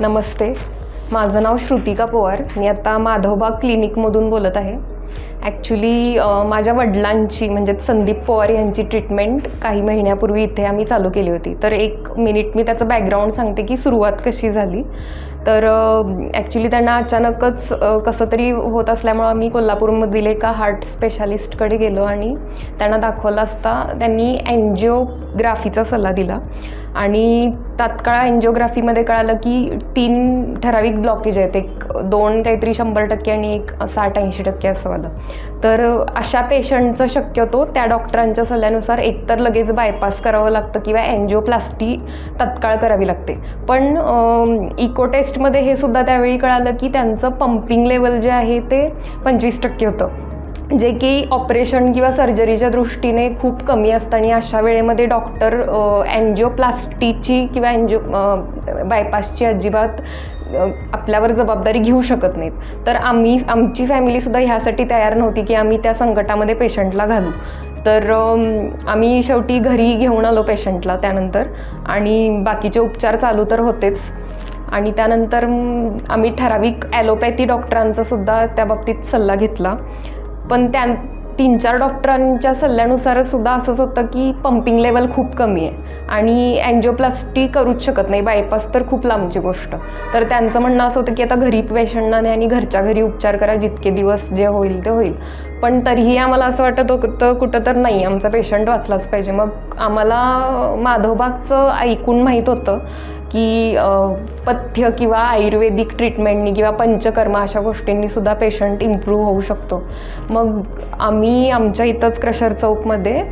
नमस्ते. माझं नाव श्रुतिका पवार. मी आता माधवबाग क्लिनिकमधून बोलत आहे. ॲक्च्युली माझ्या वडिलांची म्हणजे संदीप पवार यांची ट्रीटमेंट काही महिन्यापूर्वी इथे आम्ही चालू केली होती. तर एक मिनिट मी त्याचं बॅकग्राऊंड सांगते की सुरुवात कशी झाली. तर ॲक्च्युली त्यांना अचानकच कसं तरी होत असल्यामुळं आम्ही कोल्हापूरमधील एका हार्ट स्पेशालिस्टकडे गेलो आणि त्यांना दाखवलं असता त्यांनी अँजिओग्राफीचा सल्ला दिला. आणि तात्काळ अँजिओग्राफीमध्ये कळालं की तीन ठराविक ब्लॉकेज आहेत. एक दोन काहीतरी शंभर टक्के आणि एक साठ ऐंशी टक्के असं आलं तर अशा पेशंटचं शक्यतो त्या डॉक्टरांच्या सल्ल्यानुसार एकतर लगेच बायपास करावं लागतं किंवा अँजिओप्लास्टी तत्काळ करावी लागते. पण इको टेस्टमध्ये हे सुद्धा त्यावेळी कळालं की त्यांचं पंपिंग लेवल जे आहे ते पंचवीस टक्के होतं. जे की ऑपरेशन किंवा सर्जरीच्या दृष्टीने खूप कमी असतं आणि अशा वेळेमध्ये डॉक्टर अँजिओप्लास्टीची किंवा अँजिओ बायपासची अजिबात आपल्यावर जबाबदारी घेऊ शकत नाहीत. तर आम्ही आमची फॅमिलीसुद्धा ह्यासाठी तयार नव्हती की आम्ही त्या संकटामध्ये पेशंटला घालू. तर आम्ही शेवटी घरी घेऊन आलो पेशंटला त्यानंतर. आणि बाकीचे उपचार चालू तर होतेच. आणि त्यानंतर आम्ही ठराविक ॲलोपॅथी डॉक्टरांचा सुद्धा त्या बाबतीत सल्ला घेतला. पण त्या तीन चार डॉक्टरांच्या सल्ल्यानुसार सुद्धा असंच होतं की पंपिंग लेवल खूप कमी आहे. आणि अँजिओप्लास्टी करूच शकत नाही. बायपास तर खूप लांबची गोष्ट. तर त्यांचं म्हणणं असं होतं की आता घरी पेशंटना नाही आणि घरच्या घरी उपचार करा. जितके दिवस जे होईल ते होईल. पण तरीही आम्हाला असं वाटत होतं कुठं तर नाही. आमचा पेशंट वाचलाच पाहिजे. मग आम्हाला माधवबागचं ऐकून माहीत होतं की पथ्य किंवा आयुर्वेदिक ट्रीटमेंटनी किंवा पंचकर्मा अशा गोष्टींनी सुद्धा पेशंट इम्प्रूव्ह होऊ शकतो. मग आम्ही आमच्या इथंच क्रशर चौकमध्ये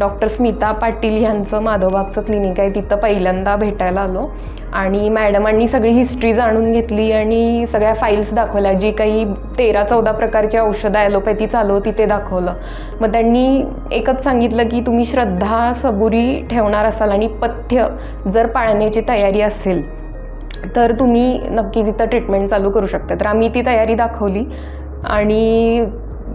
डॉक्टर स्मिता पाटील ह्यांचं माधवबागचं क्लिनिक आहे. तिथं पहिल्यांदा भेटायला आलो. आणि मॅडमांनी सगळी हिस्ट्री जाणून घेतली आणि सगळ्या फाईल्स दाखवल्या. जी काही तेरा चौदा प्रकारची औषधं ॲलोपॅथी चालू होती ते दाखवलं. मग त्यांनी एकच सांगितलं की तुम्ही श्रद्धा सबुरी ठेवणार असाल आणि पथ्य जर पाळण्याची तयारी असेल तर तुम्ही नक्कीच इथं ट्रीटमेंट चालू करू शकता. तर आम्ही ती तयारी दाखवली आणि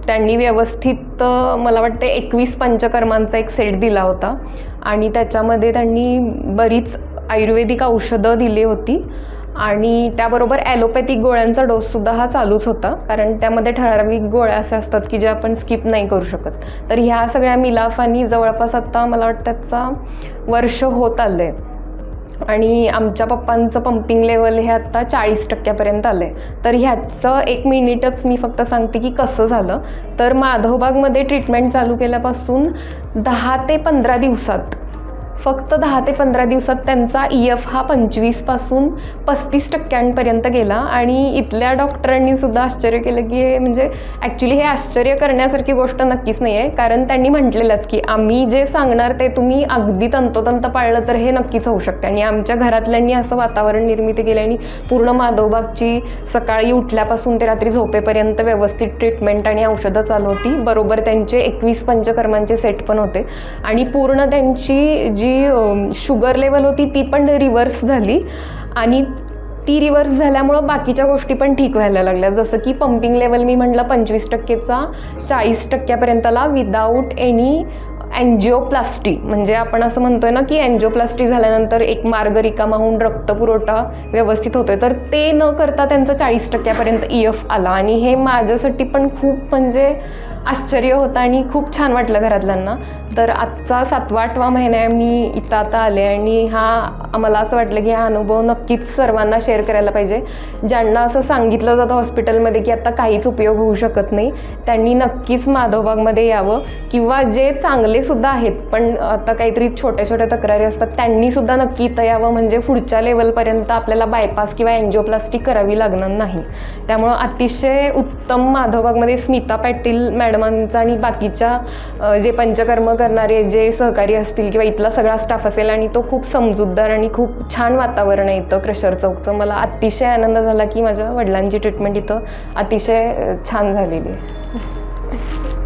त्यांनी व्यवस्थित मला वाटते एकवीस पंचकर्मांचा एक सेट दिला होता. आणि त्याच्यामध्ये त्यांनी बरीच आयुर्वेदिक औषधं दिली होती. आणि त्याबरोबर ॲलोपॅथिक गोळ्यांचा डोससुद्धा हा चालूच होता. कारण त्यामध्ये ठराविक गोळ्या अशा असतात की ज्या आपण स्किप नाही करू शकत. तर ह्या सगळ्या मिलाफानी जवळपास आत्ता मला वाटतं त्याचा वर्ष होत आलं आहे आणि आमच्या पप्पांचं पंपिंग लेवल हे आत्ता चाळीस टक्क्यापर्यंत आलं आहे तर ह्याचं एक मिनिटच मी फक्त सांगते की कसं झालं. तर माधवबागमध्ये ट्रीटमेंट चालू केल्यापासून दहा ते पंधरा दिवसात फक्त दहा ते पंधरा दिवसात त्यांचा ई एफ हा पंचवीसपासून पस्तीस टक्क्यांपर्यंत गेला. आणि इथल्या डॉक्टरांनीसुद्धा आश्चर्य केलं की हे म्हणजे ॲक्च्युली हे आश्चर्य करण्यासारखी गोष्ट नक्कीच नाही आहे कारण त्यांनी म्हटलेलंच की आम्ही जे सांगणार ते तुम्ही अगदी तंतोतंत पाळलं तर हे नक्कीच होऊ शकते. आणि आमच्या घरातल्यांनी असं वातावरण निर्मिती केलं आणि पूर्ण माधवबागची सकाळी उठल्यापासून ते रात्री झोपेपर्यंत व्यवस्थित ट्रीटमेंट आणि औषधं चालू होती. बरोबर त्यांचे एकवीस पंचकर्मांचे सेट पण होते. आणि पूर्ण त्यांची जी जी शुगर लेवल होती ती पण रिव्हर्स झाली. आणि ती रिव्हर्स झाल्यामुळं बाकीच्या गोष्टी पण ठीक व्हायला लागल्या. जसं की पंपिंग लेवल मी म्हटलं पंचवीस टक्केचा चाळीस टक्क्यापर्यंतला विदाऊट एनी अँजिओप्लास्टी म्हणजे आपण असं म्हणतोय ना की अँजिओप्लास्टी झाल्यानंतर एक मार्ग रिकामा होऊन रक्तपुरवठा व्यवस्थित होतोय. तर ते न करता त्यांचं चाळीस टक्क्यापर्यंत ई एफ आला. आणि हे माझ्यासाठी पण खूप म्हणजे आश्चर्य होतं आणि खूप छान वाटलं घरातल्यांना. तर आजचा सातवा आठवा महिना आहे मी इथं आता आले आणि हा आम्हाला असं वाटलं की हा अनुभव नक्कीच सर्वांना शेअर करायला पाहिजे. ज्यांना असं सांगितलं जातं हॉस्पिटलमध्ये की आता काहीच उपयोग होऊ शकत नाही त्यांनी नक्कीच माधवबागमध्ये यावं किंवा जे चांगलेसुद्धा आहेत पण आता काहीतरी छोट्या छोट्या तक्रारी असतात त्यांनीसुद्धा नक्की इथं यावं. म्हणजे पुढच्या लेवलपर्यंत आपल्याला बायपास किंवा एन्जिओप्लास्टी करावी लागणार नाही. त्यामुळं अतिशय उत्तम माधवबागमध्ये स्मिता पाटील मॅडमांचा आणि बाकीच्या जे पंचकर्म करणारे जे सहकारी असतील किंवा इथला सगळा स्टाफ असेल आणि तो खूप समजूतदार आणि खूप छान वातावरण आहे इथं क्रशर चौकचं. मला अतिशय आनंद झाला की माझ्या वडिलांची ट्रीटमेंट इथं अतिशय छान झालेली आहे.